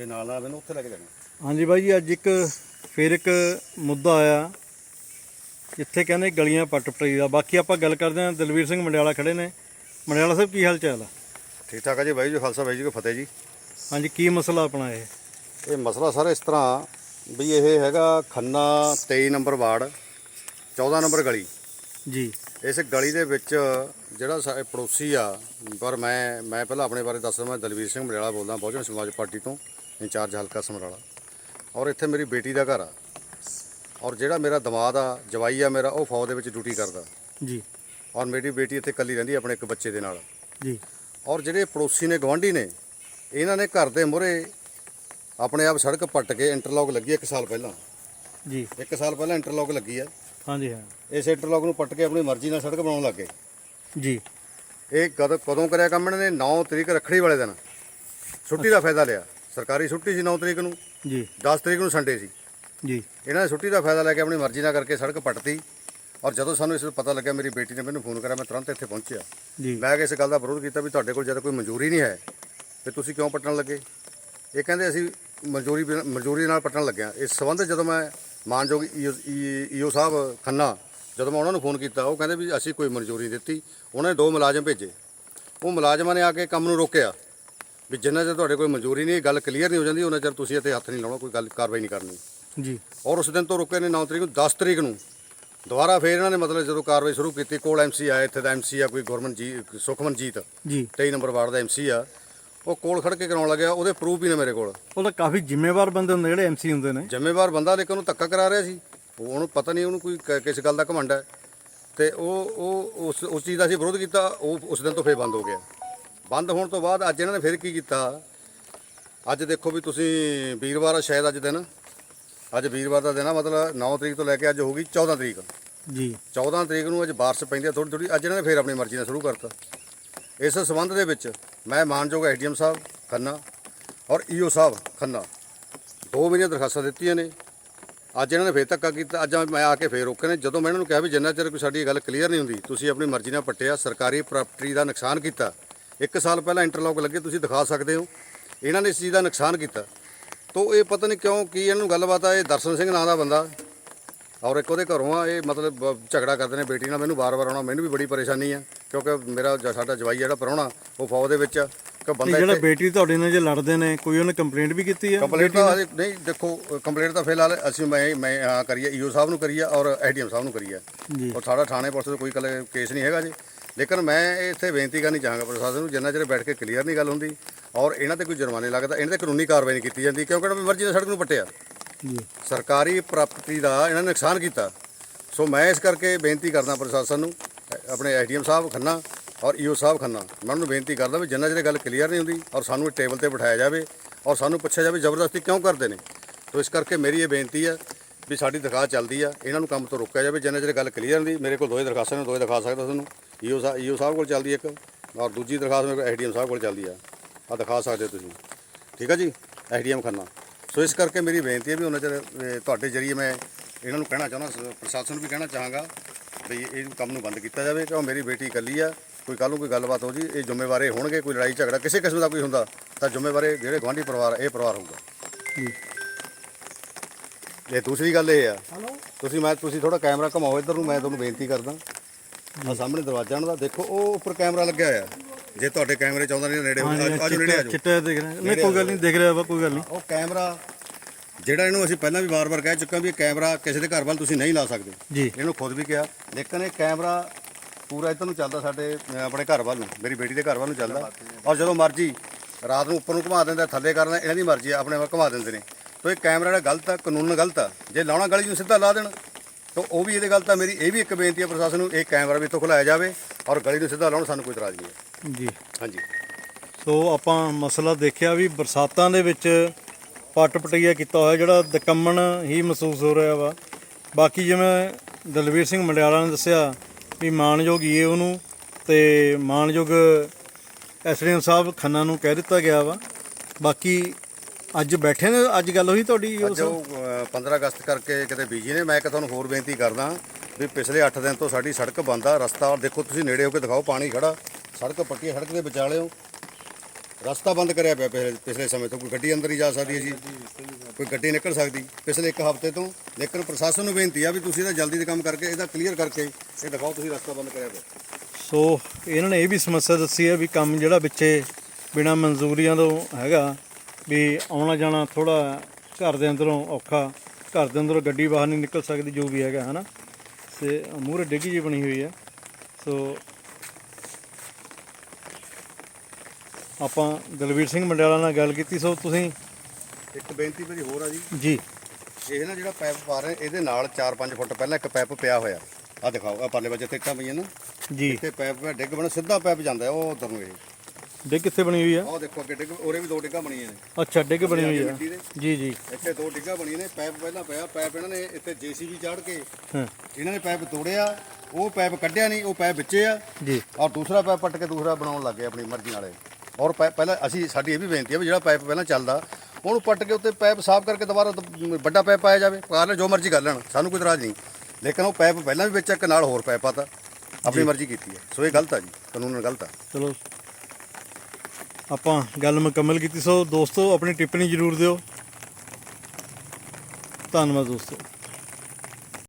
ਤੇ ਨਾਲ ਨਾਲ ਮੈਨੂੰ ਉੱਥੇ ਲੈ ਕੇ ਜਾਣਾ ਹਾਂਜੀ ਬਾਈ ਜੀ ਅੱਜ ਇੱਕ ਫਿਰ ਇੱਕ ਮੁੱਦਾ ਆਇਆ। ਜਿੱਥੇ ਕਹਿੰਦੇ ਗਲੀਆਂ ਪੱਟ ਪਟਈ ਦਾ। ਬਾਕੀ ਆਪਾਂ ਗੱਲ ਕਰਦੇ ਹਾਂ ਦਲਵੀਰ ਸਿੰਘ ਮੰਡਿਆਲਾ ਖੜੇ ਨੇ। ਮੰਡਿਆਲਾ ਸਾਹਿਬ ਕੀ ਹਾਲ ਚਾਲ ਆ? ਠੀਕ ਠਾਕ ਆ ਜੀ ਬਾਈ ਜੀ ਖਾਲਸਾ ਬਾਈ ਜੀ ਕੋ ਫਤਿਹ ਜੀ। ਹਾਂਜੀ ਕੀ ਮਸਲਾ ਆਪਣਾ ਇਹ? ਇਹ ਮਸਲਾ ਸਰ ਇਸ ਤਰ੍ਹਾਂ ਵੀ ਇਹ ਹੈਗਾ ਖੰਨਾ 23 ਨੰਬਰ ਵਾਰਡ 14 ਨੰਬਰ ਗਲੀ। ਜੀ। ਇਸ ਗਲੀ ਦੇ ਵਿੱਚ ਜਿਹੜਾ ਸਾ- ਪੜੋਸੀ ਆ ਪਰ ਮੈਂ ਮੈਂ ਪਹਿਲਾਂ ਆਪਣੇ ਬਾਰੇ ਦੱਸਦਾ ਮੈਂ ਦਲਵੀਰ ਸਿੰਘ ਮਰਿਆਲਾ ਬੋਲਦਾ ਬਹੁਜਨ ਸਮਾਜ ਪਾਰਟੀ ਤੋਂ ਇੰਚਾਰਜ ਹਲਕਾ ਸਮਰਾਲਾ। ਔਰ ਇੱਥੇ ਮੇਰੀ ਬੇਟੀ ਦਾ ਘਰ ਆ। ਔਰ ਜਿਹੜਾ ਮੇਰਾ ਦਮਾਦ ਆ ਜਵਾਈ ਆ ਮੇਰਾ ਉਹ ਫੌਜ ਦੇ ਵਿੱਚ ਡਿਊਟੀ ਕਰਦਾ। ਜੀ। ਔਰ ਮੇਰੀ ਬੇਟੀ ਇੱਥੇ ਇਕੱਲੀ ਰਹਿੰਦੀ ਆ ਆਪਣੇ ਇੱਕ ਬੱਚੇ ਦੇ ਨਾਲ। ਜੀ। ਔਰ ਜਿਹੜੇ ਪੜੋਸੀ ਨੇ ਗਵਾਂਢੀ ਨੇ ਇਹਨਾਂ ਨੇ ਘਰ ਦੇ ਮੂਹਰੇ ਆਪਣੇ ਆਪ ਸੜਕ ਪੱਟ ਕੇ ਇੰਟਰਲੌਕ ਲੱਗੀ ਇੱਕ ਸਾਲ ਪਹਿਲਾਂ। ਜੀ। ਇੱਕ ਸਾਲ ਪਹਿਲਾਂ ਇੰਟਰਲੌਕ ਲੱਗੀ ਆ। ਹਾਂਜੀ ਹਾਂ। ਇਸ ਇੰਟਰਲੌਕ ਨੂੰ ਪੱਟ ਕੇ ਆਪਣੀ ਮਰਜ਼ੀ ਨਾਲ ਸੜਕ ਬਣਾਉਣ ਲੱਗੇ ਜੀ। ਇਹ ਕਦ ਕਦੋਂ ਕਰਿਆ ਕੰਮ ਇਹਨਾਂ ਨੇ? 9 ਤਰੀਕ ਰੱਖੜੀ ਵਾਲੇ ਦਿਨ। ਛੁੱਟੀ ਦਾ ਫਾਇਦਾ ਲਿਆ। ਸਰਕਾਰੀ ਛੁੱਟੀ ਸੀ 9 ਤਰੀਕ ਨੂੰ। ਜੀ। 10 ਤਰੀਕ ਨੂੰ ਸੰਡੇ ਸੀ। ਜੀ। ਇਹਨਾਂ ਨੇ ਛੁੱਟੀ ਦਾ ਫਾਇਦਾ ਲੈ ਕੇ ਆਪਣੀ ਮਰਜ਼ੀ ਨਾਲ ਕਰਕੇ ਸੜਕ ਪੱਟਤੀ ਔਰ ਜਦੋਂ ਸਾਨੂੰ ਇਸ ਦਾ ਪਤਾ ਲੱਗਿਆ ਮੇਰੀ ਬੇਟੀ ਨੇ ਮੈਨੂੰ ਫੋਨ ਕਰਿਆ ਮੈਂ ਤੁਰੰਤ ਇੱਥੇ ਪਹੁੰਚਿਆ। ਜੀ। ਮੈਂ ਇਸ ਗੱਲ ਦਾ ਵਿਰੋਧ ਕੀਤਾ ਵੀ ਤੁਹਾਡੇ ਕੋਲ ਜਦ ਕੋਈ ਮਨਜ਼ੂਰੀ ਨਹੀਂ ਹੈ ਤੇ ਤੁਸੀਂ ਕਿਉਂ ਪੱਟਣ ਲੱਗੇ? ਇਹ ਕਹਿੰਦੇ ਅਸੀਂ ਮਨਜ਼ੂਰੀ ਮਨਜ਼ੂਰੀ ਨਾਲ ਪੱਟਣ ਲੱਗਿਆ ਇਸ ਸੰਬੰਧ ਜਦੋਂ ਮੈਂ ਮਾਨਯੋਗ ਈਓ ਸਾਹਿਬ ਖੰਨਾ ਜਦੋਂ ਮੈਂ ਉਹਨਾਂ ਨੂੰ ਫੋਨ ਕੀਤਾ ਉਹ ਕਹਿੰਦੇ ਵੀ ਅਸੀਂ ਕੋਈ ਮਨਜ਼ੂਰੀ ਦਿੱਤੀ। ਉਹਨਾਂ ਨੇ ਦੋ ਮੁਲਾਜ਼ਮ ਭੇਜੇ। ਉਹ ਮੁਲਾਜ਼ਮਾਂ ਨੇ ਆ ਕੇ ਕੰਮ ਨੂੰ ਰੋਕਿਆ। ਵੀ ਜਿੰਨਾ ਚਿਰ ਤੁਹਾਡੇ ਕੋਈ ਮਨਜ਼ੂਰੀ ਨਹੀਂ ਗੱਲ ਕਲੀਅਰ ਨਹੀਂ ਹੋ ਜਾਂਦੀ ਉਹਨਾਂ ਚਿਰ ਤੁਸੀਂ ਇੱਥੇ ਹੱਥ ਨਹੀਂ ਲਾਉਣਾ ਕੋਈ ਗੱਲ ਕਾਰਵਾਈ ਨਹੀਂ ਕਰਨੀ। ਜੀ। ਔਰ ਉਸ ਦਿਨ ਤੋਂ ਰੁਕੇ ਨੇ 9 ਤਰੀਕ ਨੂੰ 10 ਤਰੀਕ ਨੂੰ। ਦੁਬਾਰਾ ਫੇਰ ਇਹਨਾਂ ਨੇ ਮਤਲਬ ਜਦੋਂ ਕਾਰਵਾਈ ਸ਼ੁਰੂ ਕੀਤੀ ਕੋਲ ਐਮਸੀ ਆਇਆ ਇੱਥੇ ਦਾ ਐਮਸੀ ਆ ਕੋਈ ਗੁਰਮਨ ਜੀ ਸੁਖਮਨਜੀਤ ਜੀ। 23 ਨੰਬਰ ਵਾਰਡ ਦਾ ਐਮਸੀ ਆ ਉਹ ਕੋਲ ਖੜ ਕੇ ਕਰਾਉਣ ਲੱਗਿਆ ਉਹਦੇ ਪ੍ਰੂਫ ਵੀ ਨੇ ਮੇਰੇ ਕੋਲ। ਉਹ ਤਾਂ ਕਾਫੀ ਜ਼ਿੰਮੇਵਾਰ ਬੰਦੇ ਹੁੰਦੇ ਜਿਹੜੇ ਐਮਸੀ ਹੁੰਦੇ ਨੇ। ਜ਼ਿੰਮੇਵਾਰ ਬੰਦਾ ਲੇਕਿਨ ਉਹਨੂੰ ਧੱਕਾ ਕਰਾ ਰਿਹਾ ਸੀ। ਉਹ- ਉਹਨੂੰ ਪਤਾ ਨਹੀਂ ਉਹਨੂੰ ਕੋਈ ਕ- ਕਿਸ ਗੱਲ ਦਾ ਘਮੰਡ ਹੈ। ਤੇ ਉਹ ਉਹ ਉਸ ਉਸ ਚੀਜ਼ ਦਾ ਅਸੀਂ ਵਿਰੋਧ ਕੀਤਾ ਉਹ ਉਸ ਦਿਨ ਤੋਂ ਫੇਰ ਬੰਦ ਹੋ ਗਿਆ। ਬੰਦ ਹੋਣ ਤੋਂ ਬਾਅਦ ਅੱਜ ਇਹਨਾਂ ਨੇ ਫਿਰ ਕੀ ਕੀਤਾ? ਅੱਜ ਦੇਖੋ ਵੀ ਤੁਸੀਂ ਵੀਰਵਾਰ ਆ ਸ਼ਾਇਦ ਅੱਜ ਦਿਨ। ਅੱਜ ਵੀਰਵਾਰ ਦਾ ਦਿਨ ਆ ਮਤਲਬ 9 ਤਰੀਕ ਤੋਂ ਲੈ ਕੇ ਅੱਜ ਹੋ ਗਈ 14 ਤਰੀਕ। ਜੀ। 14 ਤਰੀਕ ਨੂੰ ਅੱਜ ਬਾਰਿਸ਼ ਪੈਂਦੀ ਆ ਥੋੜੀ ਥੋੜੀ ਅੱਜ ਇਹਨਾਂ ਨੇ ਫੇਰ ਆਪਣੀ ਮਰਜ਼ੀ ਨਾਲ ਸ਼ੁਰੂ ਕਰਤਾ। ਇਸ ਸੰਬੰਧ ਦੇ ਵਿੱਚ ਮੈਂ ਮਾਨਯੋਗ ਐਸਡੀਐਮ ਸਾਹਿਬ ਖੰਨਾ ਔਰ ਈਓ ਸਾਹਿਬ ਖੰਨਾ ਦੋ ਮੇਰੀਆਂ ਦਰਖਾਸਤਾਂ ਦਿੱਤੀਆਂ ਨੇ। ਅੱਜ ਇਹਨਾਂ ਨੇ ਫੇਰ ਧੱਕਾ ਕੀਤਾ ਅੱਜ ਮੈਂ ਆ ਕੇ ਫੇਰ ਰੋਕੇ ਨੇ। ਜਦੋਂ ਮੈਂ ਇਹਨਾਂ ਨੂੰ ਕਿਹਾ ਵੀ ਜਿੰਨਾ ਚਿਰ ਕੋਈ ਸਾਡੀ ਗੱਲ ਕਲੀਅਰ ਨਹੀਂ ਹੁੰਦੀ ਤੁਸੀਂ ਆਪਣੀ ਮਰਜ਼ੀ ਨਾਲ ਪੱਟਿਆ ਸਰਕਾਰੀ ਪ੍ਰਾਪਰਟੀ ਦਾ ਨੁਕਸਾਨ ਕੀਤਾ ਇੱਕ ਸਾਲ ਪਹਿਲਾਂ ਇੰਟਰਲੌਕ ਲੱਗੇ ਤੁਸੀਂ ਦਿਖਾ ਸਕਦੇ ਹੋ। ਇਹਨਾਂ ਨੇ ਇਸ ਚੀਜ਼ ਦਾ ਨੁਕਸਾਨ ਕੀਤਾ। ਤੋ ਇਹ ਪਤਾ ਨਹੀਂ ਕਿਉਂ ਕੀ ਇਹਨਾਂ ਨੂੰ ਗੱਲਬਾਤ ਆ ਇਹ ਦਰਸ਼ਨ ਸਿੰਘ ਨਾਂ ਦਾ ਬੰਦਾ। ਔਰ ਇੱਕ ਉਹਦੇ ਘਰੋਂ ਆ ਇਹ ਮਤਲਬ ਝਗੜਾ ਕਰਦੇ ਨੇ ਬੇਟੀ ਨਾਲ। ਮੈਨੂੰ ਵਾਰ-ਵਾਰ ਆਉਣਾ ਮੈਨੂੰ ਵੀ ਬੜੀ ਪਰੇਸ਼ਾਨੀ ਆ ਕਿਉਂਕਿ ਮੇਰਾ ਸਾਡਾ ਜਵਾਈ ਜਿਹੜਾ ਪਰੋਣਾ ਉਹ ਫੌਜ ਦੇ ਵਿੱਚ ਆ। ਕਿ ਬੰਦਾ ਜਿਹੜਾ ਬੇਟੀ ਤੁਹਾਡੇ ਨਾਲ ਜੇ ਲੜਦੇ ਨੇ ਕੋਈ ਉਹਨੇ ਕੰਪਲੇਂਟ ਵੀ ਕੀਤੀ ਹੈ ਕੰਪਲੇਂਟ ਤਾਂ ਨਹੀਂ ਦੇਖੋ ਕੰਪਲੇਂਟ ਤਾਂ ਫਿਲਹਾਲ ਅਸੀਂ ਮੈਂ ਮੈਂ ਆ ਕਰੀਏ ਈਓ ਸਾਹਿਬ ਨੂੰ ਕਰੀਏ ਔਰ ਐਸਡੀਐਮ ਸਾਹਿਬ ਨੂੰ ਕਰੀਏ। ਔਰ ਸਾਡਾ ਥਾਣੇ ਪੁਲਿਸ ਕੋਈ ਕੇਸ ਨਹੀਂ ਹੈਗਾ ਜੀ। ਲੇਕਿਨ ਮੈਂ ਇੱਥੇ ਬੇਨਤੀ ਕਰਨੀ ਚਾਹਾਂਗਾ ਪ੍ਰਸ਼ਾਸਨ ਨੂੰ ਜਿੰਨਾ ਚਿਰ ਬੈਠ ਕੇ ਕਲੀਅਰ ਨਹੀਂ ਗੱਲ ਹੁੰਦੀ ਔਰ ਇਹਨਾਂ ਤੇ ਕੋਈ ਜੁਰਮਾਨੇ ਲੱਗਦਾ ਇਹਨਾਂ ਤੇ ਕਾਨੂੰਨੀ ਕਾਰਵਾਈ ਨਹੀਂ ਕੀਤੀ ਜਾਂਦੀ ਕਿਉਂਕਿ ਇਹਨਾਂ ਦੀ ਮਰਜ਼ੀ ਨਾਲ ਸੜਕ ਨੂੰ ਪੱਟਿਆ। ਸਰਕਾਰੀ ਪ੍ਰਾਪਰਟੀ ਦਾ ਇਹਨਾਂ ਨੇ ਨੁਕਸਾਨ ਕੀਤਾ। ਸੋ ਮੈਂ ਇਸ ਕਰਕੇ ਬੇਨਤੀ ਕਰਦਾ ਪ੍ਰਸ਼ਾਸਨ ਨੂੰ ਆਪਣੇ ਐਸਡੀਐਮ ਸਾਹਿਬ ਖੰਨਾ ਔਰ ਈਓ ਸਾਹਿਬ ਖੰਨਾ ਮੈਂ ਉਹਨਾਂ ਨੂੰ ਬੇਨਤੀ ਕਰਦਾ ਵੀ ਜਿੰਨਾ ਚਿਰ ਗੱਲ ਕਲੀਅਰ ਨਹੀਂ ਹੁੰਦੀ ਔਰ ਸਾਨੂੰ ਇਹ ਟੇਬਲ ਤੇ ਬਿਠਾਇਆ ਜਾਵੇ ਔਰ ਸਾਨੂੰ ਪੁੱਛਿਆ ਜਾਵੇ ਜ਼ਬਰਦਸਤੀ ਕਿਉਂ ਕਰਦੇ ਨੇ। ਤੋ ਇਸ ਕਰਕੇ ਮੇਰੀ ਇਹ ਬੇਨਤੀ ਹੈ ਵੀ ਸਾਡੀ ਦਰਖਾਸਤ ਚੱਲਦੀ ਆ ਇਹਨਾਂ ਨੂੰ ਕੰਮ ਤੋਂ ਰੋਕਿਆ ਜਾਵੇ ਜਿੰਨਾ ਚਿਰ ਗੱਲ ਕਲੀਅਰ ਹੁੰਦੀ ਮੇਰੇ ਕੋਲ ਦੋਏ ਦਰਖਾਸਤਾਂ ਨੇ ਦੋਏ ਦਿਖਾ ਸਕਦਾ ਤੁਹਾਨੂੰ। ਈਓ ਸਾਹਿਬ ਈਓ ਸਾਹਿਬ ਕੋਲ ਚੱਲਦੀ ਇੱਕ ਔਰ ਦੂਜੀ ਦਰਖਾਸਤ ਮੇਰੇ ਕੋਲ ਐਸਡੀਐਮ ਸਾਹਿਬ ਕੋਲ ਚੱਲਦੀ ਆ। ਆ ਦਿਖਾ ਸਕਦੇ ਹੋ ਤੁਸੀਂ। ਠੀਕ ਆ ਜੀ? ਐਸਡੀਐਮ ਖੰਨਾ। ਸੋ ਇਸ ਕਰਕੇ ਮੇਰੀ ਬੇਨਤੀ ਹੈ ਵੀ ਉਹਨਾਂ ਚਿਰ ਤੁਹਾਡੇ ਜਰੀਏ ਮੈਂ ਇਹਨਾਂ ਨੂੰ ਕਹਿਣਾ ਚਾਹੁੰਦਾ ਪ੍ਰਸ਼ਾਸਨ ਨੂੰ ਵੀ ਕਹਿਣਾ ਚਾਹਾਂਗਾ ਵੀ ਇਹ ਕੰਮ ਨੂੰ ਬੰਦ ਕੀਤਾ ਜਾਵੇ ਕਿਉਂ ਮੇਰੀ ਬੇਟੀ ਇਕੱਲੀ ਆ ਕੋਈ ਕੱਲ ਨੂੰ ਕੋਈ ਗੱਲਬਾਤ ਹੋ ਜੀ ਇਹ ਜ਼ਿੰਮੇਵਾਰ ਹੋਣਗੇ ਕੋਈ ਲੜਾਈ ਝਗੜਾ ਕਿਸੇ ਕਿਸਮ ਦਾ ਕੋਈ ਹੁੰਦਾ ਤਾਂ ਜ਼ਿੰਮੇਵਾਰ ਜਿਹੜੇ ਗਵਾਂਢੀ ਪਰਿਵਾਰ ਇਹ ਪਰਿਵਾਰ ਹੋਊਗਾ। ਇਹ ਦੂਸਰੀ ਗੱਲ ਇਹ ਆ। ਤੁਸੀਂ ਮੈਂ ਤੁਸੀਂ ਥੋੜਾ ਕੈਮਰਾ ਘਮਾਓ ਇੱਧਰ ਨੂੰ ਮੈਂ ਤੁਹਾਨੂੰ ਬੇਨਤੀ ਕਰਦਾ। ਆ ਸਾਹਮਣੇ ਦਰਵਾਜ਼ਾ ਉਹਨਾਂ ਦਾ। ਦੇਖੋ ਉਹ ਉੱਪਰ ਕੈਮਰਾ ਲੱਗਿਆ ਹੋਇਆ। ਜੇ ਤੁਹਾਡੇ ਕੈਮਰੇ ਚਾਹੁੰਦਾ ਨਹੀਂ ਨੇੜੇ ਆਜੋ ਨੇੜੇ ਆਜੋ ਚਿੱਟਾ ਦਿਖ ਰਿਹਾ। ਨਹੀਂ ਕੋਈ ਗੱਲ ਨਹੀਂ ਦਿਖ ਰਿਹਾ ਵਾ ਕੋਈ ਗੱਲ ਨਹੀਂ। ਉਹ ਕੈਮਰਾ ਜਿਹੜਾ ਇਹਨੂੰ ਅਸੀਂ ਪਹਿਲਾਂ ਵੀ ਵਾਰ-ਵਾਰ ਕਹਿ ਚੁੱਕੇ ਹਾਂ ਵੀ ਇਹ ਕੈਮਰਾ ਕਿਸੇ ਦੇ ਘਰ ਵੱਲ ਤੁਸੀਂ ਨਹੀਂ ਲਾ ਸਕਦੇ। ਜੀ। ਇਹਨੂੰ ਖੁਦ ਵੀ ਕਿਹਾ। ਲੇਕਿਨ ਇਹ ਕੈਮਰਾ ਪੂਰਾ ਇੱਧਰ ਨੂੰ ਚੱਲਦਾ ਸਾਡੇ ਆਪਣੇ ਘਰ ਵੱਲ ਨੂੰ। ਮੇਰੀ ਬੇਟੀ ਦੇ ਘਰ ਵੱਲ ਨੂੰ ਚੱਲਦਾ। ਔਰ ਜਦੋਂ ਮਰਜ਼ੀ ਰਾਤ ਨੂੰ ਉੱਪਰ ਨੂੰ ਘੁਮਾ ਦਿੰਦਾ ਥੱਲੇ ਕਰਨਾ ਇਹਨਾਂ ਦੀ ਮਰਜ਼ੀ ਆ ਆਪਣੇ ਵੱਲ ਘੁਮਾ ਦਿੰਦੇ ਨੇ। ਤੋ ਇਹ ਕੈਮਰਾ ਜਿਹੜਾ ਗਲਤ ਆ ਕਾਨੂੰਨ ਗਲਤ ਆ। ਜੇ ਲਾਉਣਾ ਗਲੀ ਨੂੰ ਸਿੱਧਾ ਲਾ ਦੇਣ ਤਾਂ ਉਹ ਵੀ ਇਹਦੇ ਗਲਤ ਆ ਮੇਰੀ ਇਹ ਵੀ ਇੱਕ ਬੇਨਤੀ ਆ ਪ੍ਰਸ਼ਾਸਨ ਨੂੰ ਇਹ ਕੈਮਰਾ ਵੀ ਇੱਥੋਂ ਖੁਲਾਇਆ ਜਾਵੇ ਔਰ ਗਲੀ ਨੂੰ ਸਿੱਧਾ ਲਾਉਣ ਸਾਨੂੰ ਕੋਈ ਇਤਰਾਜ਼ ਨਹੀਂ ਹੈ। ਜੀ। ਹਾਂਜੀ। ਸੋ ਆਪਾਂ ਮਸਲਾ ਦੇਖਿਆ ਵੀ ਬਰਸਾਤਾਂ ਦੇ ਵਿੱਚ ਪੱਟ ਪਟਈਆ ਕੀਤਾ ਹੋਇਆ ਜਿਹੜਾ ਦਕੰਮਣ ਹੀ ਮਹਿਸੂਸ ਹੋ ਰਿਹਾ ਵਾ। ਬਾਕੀ ਜਿਵੇਂ ਦਲਵੀਰ ਸਿੰਘ ਮੰਡਿਆਲਾ ਨੇ ਦੱਸਿਆ ਵੀ ਮਾਨਯੋਗ ਏ ਉਹਨੂੰ ਤੇ ਮਾਨਯੋਗ ਐਸਡੀਐਮ ਸਾਹਿਬ ਖੰਨਾ ਨੂੰ ਕਹਿ ਦਿੱਤਾ ਗਿਆ ਵਾ। ਬਾਕੀ ਅੱਜ ਬੈਠੇ ਨੇ ਅੱਜ ਗੱਲ ਹੋਈ ਤੁਹਾਡੀ ਅੱਜ ਉਹ ਅ, 15 ਅਗਸਤ ਕਰਕੇ ਕਿਤੇ ਬੀਜੀ ਨੇ ਮੈਂ ਇੱਕ ਤੁਹਾਨੂੰ ਹੋਰ ਬੇਨਤੀ ਕਰਦਾ ਵੀ ਪਿਛਲੇ 8 ਦਿਨ ਤੋਂ ਸਾਡੀ ਸੜਕ ਬੰਦ ਆ ਰਸਤਾ ਦੇਖੋ ਤੁਸੀਂ ਨੇੜੇ ਹੋ ਕੇ ਦਿਖਾਓ ਪਾਣੀ ਖੜਾ ਸੜਕ ਪੱਕੀ ਸੜਕ ਦੇ ਵਿਚਾਲੇ ਹੋ। ਰਸਤਾ ਬੰਦ ਕਰਿਆ ਪਿਆ ਪਿਛਲੇ ਪਿਛਲੇ ਸਮੇਂ ਤੋਂ ਕੋਈ ਗੱਡੀ ਅੰਦਰ ਹੀ ਜਾ ਸਕਦੀ ਹੈ ਜੀ ਕੋਈ ਗੱਡੀ ਨਿਕਲ ਸਕਦੀ। ਪਿਛਲੇ ਇੱਕ ਹਫ਼ਤੇ ਤੋਂ ਲੇਕਿਨ ਪ੍ਰਸ਼ਾਸਨ ਨੂੰ ਬੇਨਤੀ ਆ ਵੀ ਤੁਸੀਂ ਇਹਦਾ ਜਲਦੀ ਦੇ ਕੰਮ ਕਰਕੇ ਇਹਦਾ ਕਲੀਅਰ ਕਰਕੇ ਇਹ ਦਿਖਾਓ ਤੁਸੀਂ ਰਸਤਾ ਬੰਦ ਕਰਿਆ ਪਿਆ। ਸੋ ਇਹਨਾਂ ਨੇ ਇਹ ਵੀ ਸਮੱਸਿਆ ਦੱਸੀ ਹੈ ਵੀ ਕੰਮ ਜਿਹੜਾ ਵਿੱਚੇ ਬਿਨਾ ਮਨਜ਼ੂਰੀਆਂ ਤੋਂ ਹੈਗਾ ਵੀ ਆਉਣਾ ਜਾਣਾ ਥੋੜਾ ਘਰ ਦੇ ਅੰਦਰੋਂ ਔਖਾ ਘਰ ਦੇ ਅੰਦਰੋਂ ਗੱਡੀ ਬਾਹਰ ਨਹੀਂ ਨਿਕਲ ਸਕਦੀ ਜੋ ਵੀ ਹੈਗਾ ਹਨਾ? ਤੇ ਮੂਹਰੇ ਡਿੱਗੀ ਜੀ ਬਣੀ ਹੋਈ ਹੈ। ਸੋ ਆਪਾਂ ਦਲਵੀਰ ਸਿੰਘ ਮੰਡਿਆਲਾ ਨਾਲ ਗੱਲ ਕੀਤੀ। ਸੋ ਤੁਸੀਂ ਇੱਕ ਬੇਨਤੀ ਮੇਰੀ ਹੋਰ ਆ ਜੀ। ਜੀ। ਇਹ ਨਾ ਜਿਹੜਾ ਪਾਈਪ ਪਾ ਰਹੇ ਇਹਦੇ ਨਾਲ 4-5 ਫੁੱਟ ਪਹਿਲਾਂ ਇੱਕ ਪਾਈਪ ਪਿਆ ਹੋਇਆ। ਆ ਦਿਖਾਓ ਆ ਪਰਲੇ ਵਿੱਚ ਇੱਥੇ ਇੱਟਾਂ ਪਈਆਂ ਨਾ। ਜੀ। ਇੱਥੇ ਪਾਈਪ ਡਿੱਗ ਬਣਾ ਸਿੱਧਾ ਪਾਈਪ ਜਾਂਦਾ ਉਹ ਉਧਰ ਨੂੰ ਇਹ। ਡਿੱਗ ਕਿੱਥੇ ਬਣੀ ਹੋਈ ਹੈ ਆਹ ਦੇਖੋ ਅੱਗੇ ਡਿੱਗ ਉਰੇ ਵੀ ਦੋ ਡਿੱਗਾਂ ਬਣੀਆਂ ਨੇ। ਅੱਛਾ ਡਿੱਗ ਬਣੀ ਹੋਈ ਮਿੱਟੀ ਦੇ। ਜੀ ਜੀ। ਇੱਥੇ ਦੋ ਡਿੱਗਾਂ ਬਣੀਆਂ ਨੇ ਪਾਈਪ ਪਹਿਲਾਂ ਪਿਆ ਪਾਈਪ ਇਹਨਾਂ ਨੇ ਇੱਥੇ ਜੀਸੀਬੀ ਚਾੜ ਕੇ ਹਾਂ। ਇਹਨਾਂ ਨੇ ਪਾਈਪ ਤੋੜਿਆ ਉਹ ਪਾਈਪ ਕੱਢਿਆ ਨਹੀਂ ਉਹ ਪਾਈਪ ਵਿੱਚੇ ਆ। ਜੀ। ਔਰ ਦੂਸਰਾ ਪਾਈਪ ਪੱਟ ਕੇ ਦੂਸਰਾ ਬਣਾਉਣ ਲੱਗੇ ਆਪਣੀ ਮਰਜ਼ੀ ਨਾਲੇ। ਔਰ ਪਾਈਪ ਪਹਿਲਾਂ ਅਸੀਂ ਸਾਡੀ ਇਹ ਵੀ ਬੇਨਤੀ ਹੈ ਵੀ ਜਿਹੜਾ ਪਾਈਪ ਪਹਿਲਾਂ ਚੱਲਦਾ ਉਹਨੂੰ ਪੱਟ ਕੇ ਉੱਤੇ ਪਾਈਪ ਸਾਫ਼ ਕਰਕੇ ਦੁਬਾਰਾ ਦ- ਵੱਡਾ ਪਾਈਪ ਪਾਇਆ ਜਾਵੇ। ਪਾ ਲੈ ਜੋ ਮਰਜ਼ੀ ਕਰ ਲੈਣ ਸਾਨੂੰ ਕੋਈ ਇਤਰਾਜ਼ ਨਹੀਂ। ਲੇਕਿਨ ਉਹ ਪਾਈਪ ਪਹਿਲਾਂ ਵੀ ਵਿੱਚ ਇੱਕ ਨਾਲ ਹੋਰ ਪਾਈਪ ਆਤਾ ਆਪਣੀ ਮਰਜ਼ੀ ਕੀਤੀ ਹੈ ਸੋ ਇਹ ਗਲਤ ਆ ਜੀ ਕਾਨੂੰਨ ਗਲਤ ਆ। ਚਲੋ। ਆਪਾਂ ਗੱਲ ਮੁਕੰਮਲ ਕੀਤੀ ਸੋ ਦੋਸਤੋ ਆਪਣੀ ਟਿੱਪਣੀ ਜ਼ਰੂਰ ਦਿਓ। ਧੰਨਵਾਦ ਦੋਸਤੋ।